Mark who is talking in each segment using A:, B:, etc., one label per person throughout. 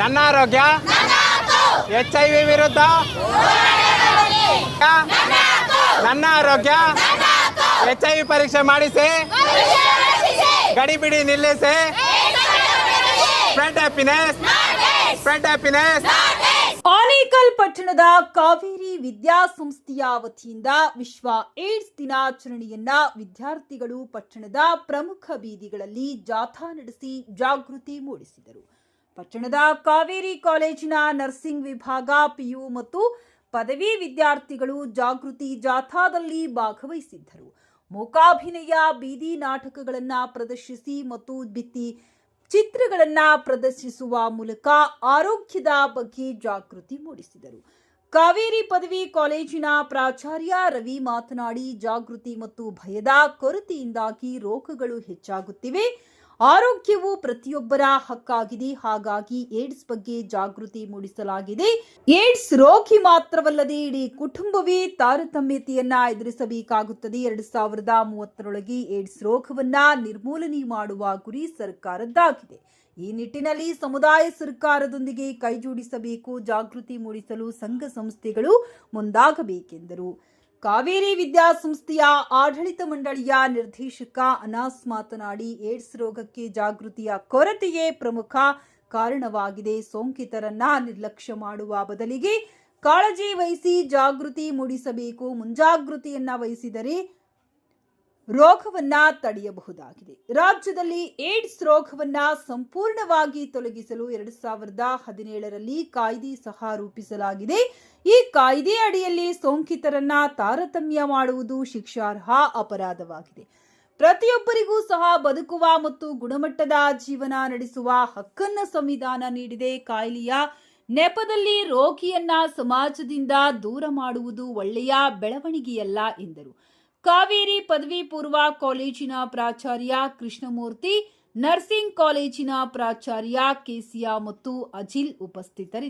A: ನನ್ನ ಆರೋಗ್ಯ? H I V ವಿರುದ್ಧ? ನನ್ನ ಆರೋಗ್ಯ? ಎಚ್ ಐ ವಿ ಪರೀಕ್ಷೆ ಮಾಡಿಸಿ. ಗಡಿಬಿಡಿ ನಿಲ್ಲಿಸಿ. Friend happiness friend happiness
B: Anekal ಪಟ್ಟಣದ ಕಾವೇರಿ ವಿದ್ಯಾಸಂಸ್ಥೆಯ ವತಿಯಿಂದ ವಿಶ್ವ ಏಡ್ಸ್ ದಿನಾಚರಣೆಯನ್ನ ವಿದ್ಯಾರ್ಥಿಗಳು ಪಟ್ಟಣದ ಪ್ರಮುಖ ಬೀದಿಗಳಲ್ಲಿ ಜಾಥಾ ನಡೆಸಿ ಜಾಗೃತಿ ಮೂಡಿಸಿದರು. ಪಟ್ಟಣದ ಕಾವೇರಿ ಕಾಲೇಜಿನ ನರ್ಸಿಂಗ್ ವಿಭಾಗ, ಪಿಯು ಮತ್ತು ಪದವಿ ವಿದ್ಯಾರ್ಥಿಗಳು ಜಾಗೃತಿ ಜಾಥಾದಲ್ಲಿ ಭಾಗವಹಿಸಿದ್ದರು. ಮೂಕಾಭಿನಯ, ಬೀದಿ ನಾಟಕಗಳನ್ನು ಪ್ರದರ್ಶಿಸಿ ಮತ್ತು ಬಿತ್ತಿ ಚಿತ್ರಗಳನ್ನು ಪ್ರದರ್ಶಿಸುವ ಮೂಲಕ ಆರೋಗ್ಯದ ಬಗ್ಗೆ ಜಾಗೃತಿ ಮೂಡಿಸಿದರು. ಕಾವೇರಿ ಪದವಿ ಕಾಲೇಜಿನ ಪ್ರಾಚಾರ್ಯ ರವಿ ಮಾತನಾಡಿ, ಜಾಗೃತಿ ಮತ್ತು ಭಯದ ಕೊರತೆಯಿಂದಾಗಿ ರೋಗಗಳು ಹೆಚ್ಚಾಗುತ್ತಿವೆ. ಆರೋಗ್ಯವು ಪ್ರತಿಯೊಬ್ಬರ ಹಕ್ಕಾಗಿದೆ. ಹಾಗಾಗಿ ಏಡ್ಸ್ ಬಗ್ಗೆ ಜಾಗೃತಿ ಮೂಡಿಸಲಾಗಿದೆ. ಏಡ್ಸ್ ರೋಗಿ ಮಾತ್ರವಲ್ಲದೆ ಇಡೀ ಕುಟುಂಬವೇ ತಾರತಮ್ಯತೆಯನ್ನ ಎದುರಿಸಬೇಕಾಗುತ್ತದೆ. ಎರಡು ಸಾವಿರದ ಮೂವತ್ತರೊಳಗೆ ಏಡ್ಸ್ ರೋಗವನ್ನ ನಿರ್ಮೂಲನೆ ಮಾಡುವ ಗುರಿ ಸರ್ಕಾರದ್ದಾಗಿದೆ. ಈ ನಿಟ್ಟಿನಲ್ಲಿ ಸಮುದಾಯ ಸರ್ಕಾರದೊಂದಿಗೆ ಕೈಜೋಡಿಸಬೇಕು, ಜಾಗೃತಿ ಮೂಡಿಸಲು ಸಂಘ ಸಂಸ್ಥೆಗಳು ಮುಂದಾಗಬೇಕೆಂದರು. ಕಾವೇರಿ ವಿದ್ಯಾಸಂಸ್ಥೆಯ ಆಡಳಿತ ಮಂಡಳಿಯ ನಿರ್ದೇಶಕ ಅನಾಸ್ ಮಾತನಾಡಿ, ಏಡ್ಸ್ ರೋಗಕ್ಕೆ ಜಾಗೃತಿಯ ಕೊರತೆಯೇ ಪ್ರಮುಖ ಕಾರಣವಾಗಿದೆ. ಸೋಂಕಿತರನ್ನ ನಿರ್ಲಕ್ಷ್ಯ ಮಾಡುವ ಬದಲಿಗೆ ಕಾಳಜಿ ವಹಿಸಿ ಜಾಗೃತಿ ಮೂಡಿಸಬೇಕು. ಮುಂಜಾಗೃತಿಯನ್ನ ವಹಿಸಿದರೆ ರೋಗವನ್ನ ತಡೆಯಬಹುದಾಗಿದೆ. ರಾಜ್ಯದಲ್ಲಿ ಏಡ್ಸ್ ರೋಗವನ್ನ ಸಂಪೂರ್ಣವಾಗಿ ತೊಲಗಿಸಲು ಎರಡು ಸಾವಿರದ ಹದಿನೇಳರಲ್ಲಿ ಕಾಯ್ದೆ ಸಹ ರೂಪಿಸಲಾಗಿದೆ. ಈ ಕಾಯ್ದೆ ಅಡಿಯಲ್ಲಿ ಸೋಂಕಿತರನ್ನ ತಾರತಮ್ಯ ಮಾಡುವುದು ಶಿಕ್ಷಾರ್ಹ ಅಪರಾಧವಾಗಿದೆ. ಪ್ರತಿಯೊಬ್ಬರಿಗೂ ಸಹ ಬದುಕುವ ಮತ್ತು ಗುಣಮಟ್ಟದ ಜೀವನ ನಡೆಸುವ ಹಕ್ಕನ್ನು ಸಂವಿಧಾನ ನೀಡಿದೆ. ಕಾಯಿಲೆಯ ನೆಪದಲ್ಲಿ ರೋಗಿಯನ್ನ ಸಮಾಜದಿಂದ ದೂರ ಮಾಡುವುದು ಒಳ್ಳೆಯ ಬೆಳವಣಿಗೆಯಲ್ಲ ಎಂದರು. ಕಾವೇರಿ ಪದವಿ ಪೂರ್ವ ಕಾಲೇಜಿನ ಪ್ರಾಚಾರ್ಯ ಕೃಷ್ಣಮೂರ್ತಿ ನರ್ಸಿಂಗ್ ಕಾಲೇಜಿನ ಪ್ರಾಚಾರ್ಯ ಕೆಸಿಯಾ ಮತ್ತು ಅಜಿಲ್ ಉಪಸ್ಥಿತರಿದ್ದರು.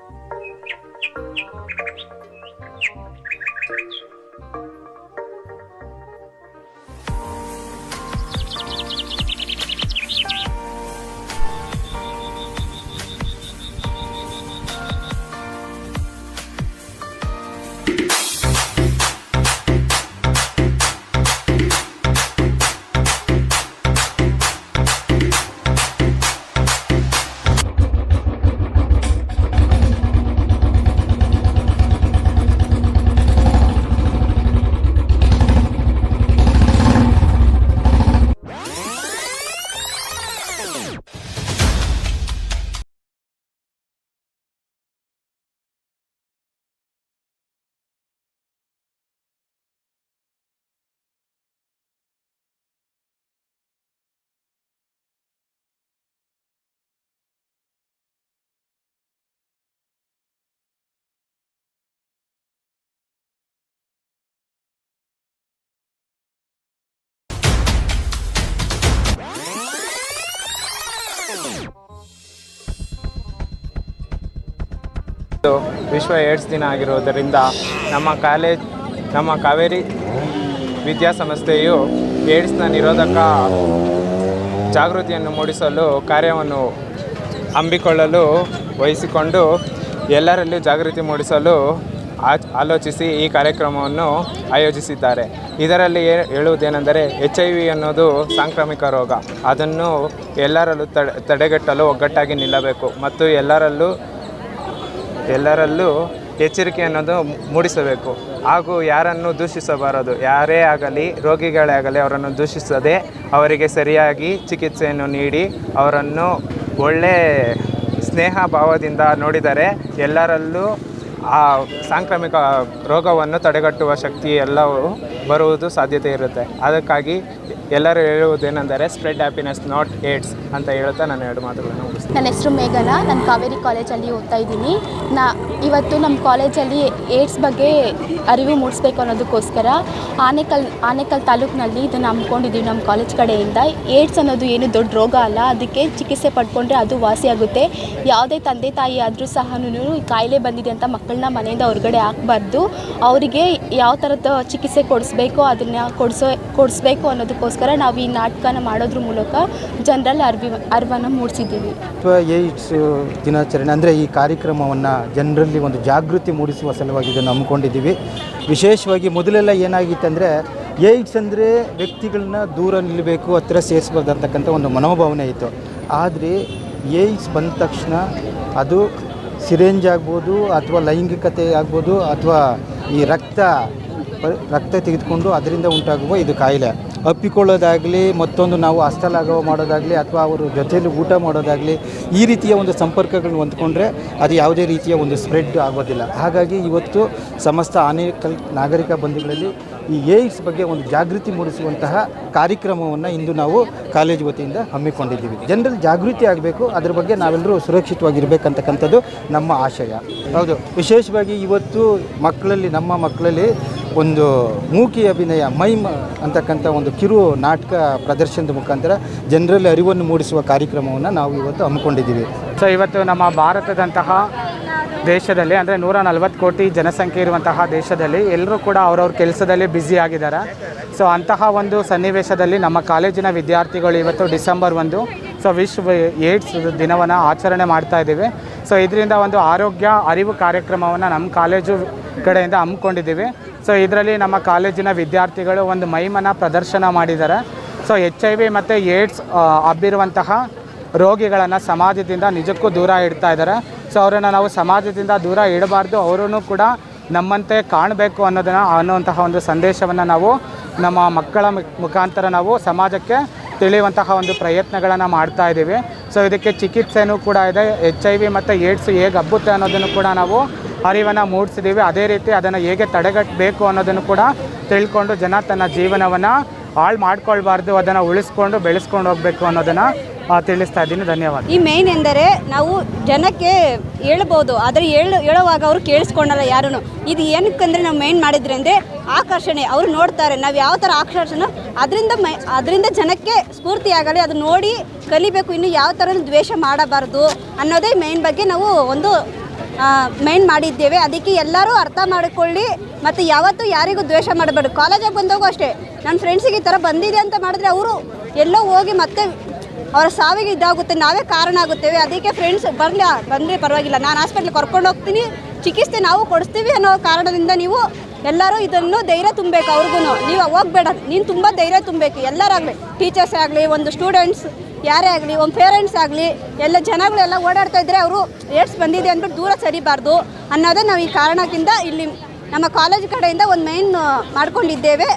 A: ವಿಶ್ವ ಏಡ್ಸ್ ದಿನ ಆಗಿರುವುದರಿಂದ ನಮ್ಮ ಕಾಲೇಜ್, ನಮ್ಮ ಕಾವೇರಿ ವಿದ್ಯಾಸಂಸ್ಥೆಯು ಏಡ್ಸ್ನ ನಿರೋಧಕ ಜಾಗೃತಿಯನ್ನು ಮೂಡಿಸಲು ಕಾರ್ಯವನ್ನು ಹಮ್ಮಿಕೊಳ್ಳಲು ವಹಿಸಿಕೊಂಡು ಎಲ್ಲರಲ್ಲೂ ಜಾಗೃತಿ ಮೂಡಿಸಲು ಆಲೋಚಿಸಿ ಈ ಕಾರ್ಯಕ್ರಮವನ್ನು ಆಯೋಜಿಸಿದ್ದಾರೆ. ಇದರಲ್ಲಿ ಹೇಳುವುದೇನೆಂದರೆ ಎಚ್ ಐ ವಿ ಅನ್ನೋದು ಸಾಂಕ್ರಾಮಿಕ ರೋಗ. ಅದನ್ನು ಎಲ್ಲರಲ್ಲೂ ತಡೆ, ತಡೆಗಟ್ಟಲು ಒಗ್ಗಟ್ಟಾಗಿ ನಿಲ್ಲಬೇಕು. ಮತ್ತು ಎಲ್ಲರಲ್ಲೂ ಎಲ್ಲರಲ್ಲೂ ಎಚ್ಚರಿಕೆ ಅನ್ನೋದು ಮೂಡಿಸಬೇಕು. ಹಾಗೂ ಯಾರನ್ನು ದೂಷಿಸಬಾರದು. ಯಾರೇ ಆಗಲಿ, ರೋಗಿಗಳೇ ಆಗಲಿ ಅವರನ್ನು ದೂಷಿಸದೆ ಅವರಿಗೆ ಸರಿಯಾಗಿ ಚಿಕಿತ್ಸೆಯನ್ನು ನೀಡಿ, ಅವರನ್ನು ಒಳ್ಳೆ ಸ್ನೇಹ ಭಾವದಿಂದ ನೋಡಿದರೆ ಎಲ್ಲರಲ್ಲೂ ಆ ಸಾಂಕ್ರಾಮಿಕ ರೋಗವನ್ನು ತಡೆಗಟ್ಟುವ ಶಕ್ತಿ ಎಲ್ಲವೂ ಬರುವುದು ಸಾಧ್ಯತೆ ಇರುತ್ತೆ. ಅದಕ್ಕಾಗಿ ಎಲ್ಲರೂ ಹೇಳುವುದೇನೆಂದರೆ ಸ್ಪ್ರೆಡ್ ಹ್ಯಾಪಿನೆಸ್ ನಾಟ್ ಏಡ್ಸ್ ಅಂತ ಹೇಳ್ತಾ ನಾನು ಎರಡು ಮಾತುಗಳನ್ನು ಮುಗಿಸ್ತೀನಿ.
C: ನನ್ನ ಹೆಸರು ಮೇಘನಾ, ನಾನು ಕಾವೇರಿ ಕಾಲೇಜಲ್ಲಿ ಓದ್ತಾ ಇದ್ದೀನಿ. ನಾ ಇವತ್ತು ನಮ್ಮ ಕಾಲೇಜಲ್ಲಿ ಏಡ್ಸ್ ಬಗ್ಗೆ ಅರಿವು ಮೂಡಿಸ್ಬೇಕು ಅನ್ನೋದಕ್ಕೋಸ್ಕರ ಆನೇಕಲ್ ಆನೇಕಲ್ ತಾಲೂಕಿನಲ್ಲಿ ಇದನ್ನು ಹಮ್ಮಿಕೊಂಡಿದ್ದೀವಿ ನಮ್ಮ ಕಾಲೇಜ್ ಕಡೆಯಿಂದ. ಏಡ್ಸ್ ಅನ್ನೋದು ಏನು ದೊಡ್ಡ ರೋಗ ಅಲ್ಲ, ಅದಕ್ಕೆ ಚಿಕಿತ್ಸೆ ಪಡ್ಕೊಂಡ್ರೆ ಅದು ವಾಸಿಯಾಗುತ್ತೆ. ಯಾವುದೇ ತಂದೆ ತಾಯಿ ಆದರೂ ಸಹ ಕಾಯಿಲೆ ಬಂದಿದೆ ಅಂತ ಮಕ್ಕಳನ್ನ ಮನೆಯಿಂದ ಹೊರಗಡೆ ಹಾಕಬಾರ್ದು. ಅವರಿಗೆ ಯಾವ ಥರದ ಚಿಕಿತ್ಸೆ ಕೊಡಿಸ್ಬೇಕು, ಅದನ್ನು ಕೊಡಿಸೋ, ಕೊಡಿಸ್ಬೇಕು ಅನ್ನೋದಕ್ಕೋಸ್ಕರ ನಾವು ಈ ನಾಟಕನ ಮಾಡೋದ್ರ ಮೂಲಕ ಜನರಲ್ಲಿ ಅರಿವಿ, ಅರಿವನ್ನು ಮೂಡಿಸಿದ್ದೀವಿ.
D: ಏಡ್ಸ್ ದಿನಾಚರಣೆ ಅಂದರೆ ಈ ಕಾರ್ಯಕ್ರಮವನ್ನು ಜನರಲ್ಲಿ ಒಂದು ಜಾಗೃತಿ ಮೂಡಿಸುವ ಸಲುವಾಗಿ ಇದನ್ನು ಹಮ್ಮಿಕೊಂಡಿದ್ದೀವಿ ವಿಶೇಷವಾಗಿ ಮೊದಲೆಲ್ಲ ಏನಾಗಿತ್ತಂದರೆ ಏಡ್ಸ್ ಅಂದರೆ ವ್ಯಕ್ತಿಗಳನ್ನ ದೂರ ನಿಲ್ಲಬೇಕು ಹತ್ತಿರ ಸೇರಿಸ್ಬಾರ್ದು ಅಂತಕ್ಕಂಥ ಒಂದು ಮನೋಭಾವನೆ ಇತ್ತು. ಆದರೆ ಏಡ್ಸ್ ಬಂದ ತಕ್ಷಣ ಅದು ಸಿರೇಂಜ್ ಆಗ್ಬೋದು ಅಥವಾ ಲೈಂಗಿಕತೆ ಆಗ್ಬೋದು ಅಥವಾ ಈ ರಕ್ತ ರಕ್ತ ತೆಗೆದುಕೊಂಡು ಅದರಿಂದ ಉಂಟಾಗುವ ಇದು ಕಾಯಿಲೆ. ಅಪ್ಪಿಕೊಳ್ಳೋದಾಗಲಿ, ಮತ್ತೊಂದು ನಾವು ಹಸ್ತಲಾಘವ ಮಾಡೋದಾಗಲಿ ಅಥವಾ ಅವರು ಜೊತೆಯಲ್ಲಿ ಊಟ ಮಾಡೋದಾಗಲಿ ಈ ರೀತಿಯ ಒಂದು ಸಂಪರ್ಕಗಳನ್ನ ಹೊಂದ್ಕೊಂಡ್ರೆ ಅದು ಯಾವುದೇ ರೀತಿಯ ಒಂದು ಸ್ಪ್ರೆಡ್ ಆಗೋದಿಲ್ಲ. ಹಾಗಾಗಿ ಇವತ್ತು ಸಮಸ್ತ ಅನೇಕ ನಾಗರಿಕ ಬಂಧುಗಳಲ್ಲಿ ಈ ಏಡ್ಸ್ ಬಗ್ಗೆ ಒಂದು ಜಾಗೃತಿ ಮೂಡಿಸುವಂತಹ ಕಾರ್ಯಕ್ರಮವನ್ನು ಇಂದು ನಾವು ಕಾಲೇಜು ವತಿಯಿಂದ ಹಮ್ಮಿಕೊಂಡಿದ್ದೀವಿ. ಜನರಲ್ಲಿ ಜಾಗೃತಿ ಆಗಬೇಕು, ಅದ್ರ ಬಗ್ಗೆ ನಾವೆಲ್ಲರೂ ಸುರಕ್ಷಿತವಾಗಿರ್ಬೇಕಂತಕ್ಕಂಥದ್ದು ನಮ್ಮ ಆಶಯ. ಹೌದು, ವಿಶೇಷವಾಗಿ ಇವತ್ತು ಮಕ್ಕಳಲ್ಲಿ, ನಮ್ಮ ಮಕ್ಕಳಲ್ಲಿ ಒಂದು ಮೂಕಿ ಅಭಿನಯ ಮೈಮ್ ಅಂತಕ್ಕಂಥ ಒಂದು ಕಿರು ನಾಟಕ ಪ್ರದರ್ಶನದ ಮುಖಾಂತರ ಜನರಲ್ಲಿ ಅರಿವನ್ನು ಮೂಡಿಸುವ ಕಾರ್ಯಕ್ರಮವನ್ನು ನಾವು ಇವತ್ತು ಹಮ್ಮಿಕೊಂಡಿದ್ದೀವಿ.
E: ಸೊ ಇವತ್ತು ನಮ್ಮ ಭಾರತದಂತಹ ದೇಶದಲ್ಲಿ, ಅಂದರೆ ನೂರ ನಲ್ವತ್ತು ಕೋಟಿ ಜನಸಂಖ್ಯೆ ಇರುವಂತಹ ದೇಶದಲ್ಲಿ ಎಲ್ಲರೂ ಕೂಡ ಅವ್ರವ್ರ ಕೆಲಸದಲ್ಲಿ ಬ್ಯುಸಿ ಆಗಿದ್ದಾರೆ. ಸೊ ಅಂತಹ ಒಂದು ಸನ್ನಿವೇಶದಲ್ಲಿ ನಮ್ಮ ಕಾಲೇಜಿನ ವಿದ್ಯಾರ್ಥಿಗಳು ಇವತ್ತು ಡಿಸೆಂಬರ್ ಒಂದು ಸೊ ವಿಶ್ವ ಏಡ್ಸ್ ದಿನವನ್ನು ಆಚರಣೆ ಮಾಡ್ತಾ ಇದ್ದೀವಿ. ಸೊ ಇದರಿಂದ ಒಂದು ಆರೋಗ್ಯ ಅರಿವು ಕಾರ್ಯಕ್ರಮವನ್ನು ನಮ್ಮ ಕಾಲೇಜು ಕಡೆಯಿಂದ ಹಮ್ಮಿಕೊಂಡಿದ್ದೀವಿ. ಸೊ ಇದರಲ್ಲಿ ನಮ್ಮ ಕಾಲೇಜಿನ ವಿದ್ಯಾರ್ಥಿಗಳು ಒಂದು ಮೈಮನ ಪ್ರದರ್ಶನ ಮಾಡಿದ್ದಾರೆ. ಸೊ ಎಚ್ ಐ ವಿ ಮತ್ತು ಏಡ್ಸ್ ಹಬ್ಬಿರುವಂತಹ ರೋಗಿಗಳನ್ನು ಸಮಾಜದಿಂದ ನಿಜಕ್ಕೂ ದೂರ ಇಡ್ತಾ ಇದ್ದಾರೆ. ಸೊ ಅವರನ್ನು ನಾವು ಸಮಾಜದಿಂದ ದೂರ ಇಡಬಾರ್ದು ಅವರೂ ಕೂಡ ನಮ್ಮಂತೆ ಕಾಣಬೇಕು ಅನ್ನೋದನ್ನು, ಅನ್ನುವಂತಹ ಒಂದು ಸಂದೇಶವನ್ನು ನಾವು ನಮ್ಮ ಮಕ್ಕಳ ಮುಖ- ಮುಖಾಂತರ ನಾವು ಸಮಾಜಕ್ಕೆ ತಿಳಿಯುವಂತಹ ಒಂದು ಪ್ರಯತ್ನಗಳನ್ನು ಮಾಡ್ತಾ ಇದ್ದೀವಿ. ಸೊ ಇದಕ್ಕೆ ಚಿಕಿತ್ಸೆನೂ ಕೂಡ ಇದೆ. ಎಚ್ ಐ ವಿ ಮತ್ತು ಏಡ್ಸ್ ಹೇಗೆ ಹಬ್ಬುತ್ತೆ ಅನ್ನೋದನ್ನು ಕೂಡ ನಾವು ಅರಿವನ್ನು ಮೂಡಿಸಿದ್ದೀವಿ. ಅದೇ ರೀತಿ ಅದನ್ನು ಹೇಗೆ ತಡೆಗಟ್ಟಬೇಕು ಅನ್ನೋದನ್ನು ಕೂಡ ತಿಳ್ಕೊಂಡು ಜನ ತನ್ನ ಜೀವನವನ್ನು ಹಾಳು ಮಾಡ್ಕೊಳ್ಬಾರ್ದು, ಅದನ್ನು ಉಳಿಸ್ಕೊಂಡು ಬೆಳೆಸ್ಕೊಂಡು ಹೋಗಬೇಕು ಅನ್ನೋದನ್ನು ತಿಳಿಸ್ತಾ ಇದ್ದೀನಿ. ಧನ್ಯವಾದ.
F: ಈ ಮೇನ್ ಎಂದರೆ ನಾವು ಜನಕ್ಕೆ ಹೇಳ್ಬೋದು, ಆದರೆ ಹೇಳು, ಹೇಳುವಾಗ ಅವರು ಕೇಳಿಸ್ಕೊಂಡಲ್ಲ ಯಾರೂ ಇದು ಏನಕ್ಕಂದ್ರೆ ನಾವು ಮೇನ್ ಮಾಡಿದ್ರೆ ಅಂದರೆ ಆಕರ್ಷಣೆ. ಅವರು ನೋಡ್ತಾರೆ, ನಾವು ಯಾವ ಥರ ಆಕರ್ಷಣೆ, ಅದರಿಂದ ಮೈ, ಅದರಿಂದ ಜನಕ್ಕೆ ಸ್ಫೂರ್ತಿಯಾಗಲಿ, ಅದು ನೋಡಿ ಕಲಿಬೇಕು, ಇನ್ನು ಯಾವ ಥರ ದ್ವೇಷ ಮಾಡಬಾರ್ದು ಅನ್ನೋದೇ ಮೇನ್ ಬಗ್ಗೆ ನಾವು ಒಂದು ಮೈಂಡ್ ಮಾಡಿದ್ದೇವೆ. ಅದಕ್ಕೆ ಎಲ್ಲರೂ ಅರ್ಥ ಮಾಡಿಕೊಳ್ಳಿ, ಮತ್ತು ಯಾವತ್ತೂ ಯಾರಿಗೂ ದ್ವೇಷ ಮಾಡಬಾರ್ದು. ಕಾಲೇಜಿಗೆ ಬಂದಾಗೂ ಅಷ್ಟೇ. ನನ್ನ ಫ್ರೆಂಡ್ಸಿಗೆ ಈ ಥರ ಬಂದಿದೆ ಅಂತ ಮಾಡಿದ್ರೆ ಅವರು ಎಲ್ಲೋ ಹೋಗಿ ಮತ್ತೆ ಅವರ ಸಾವಿಗೆ ಇದಾಗುತ್ತೆ, ನಾವೇ ಕಾರಣ ಆಗುತ್ತೇವೆ. ಅದಕ್ಕೆ ಫ್ರೆಂಡ್ಸ್ ಬರಲಿ, ಬಂದರೆ ಪರವಾಗಿಲ್ಲ. ನಾನು ಹಾಸ್ಪಿಟ್ಲಿಗೆ ಕರ್ಕೊಂಡು ಹೋಗ್ತೀನಿ. ಚಿಕಿತ್ಸೆ ನಾವು ಕೊಡಿಸ್ತೀವಿ ಅನ್ನೋ ಕಾರಣದಿಂದ ನೀವು ಎಲ್ಲರೂ ಇದನ್ನು ಧೈರ್ಯ ತುಂಬಬೇಕು ಅವ್ರಿಗೂ ನೀವು ಹೋಗ್ಬೇಡ ನೀನು ತುಂಬ ಧೈರ್ಯ ತುಂಬಬೇಕು. ಎಲ್ಲರಾಗಲಿ ಟೀಚರ್ಸ್ ಆಗಲಿ, ಒಂದು ಸ್ಟೂಡೆಂಟ್ಸ್ ಯಾರೇ ಆಗಲಿ, ಒಂದು ಪೇರೆಂಟ್ಸ್ ಆಗಲಿ, ಎಲ್ಲ ಜನಗಳೆಲ್ಲ ಓಡಾಡ್ತಾ ಇದ್ದರೆ ಅವರು ಏಡ್ಸ್ ಬಂದಿದೆ ಅಂದ್ಬಿಟ್ಟು ದೂರ ಸರಿಬಾರ್ದು ಅನ್ನೋದೇ ನಾವು ಈ ಕಾರಣಕ್ಕಿಂತ ಇಲ್ಲಿ ನಮ್ಮ ಕಾಲೇಜ್ ಕಡೆಯಿಂದ ಒಂದು ಮೈನ್ ಮಾಡ್ಕೊಂಡಿದ್ದೇವೆ.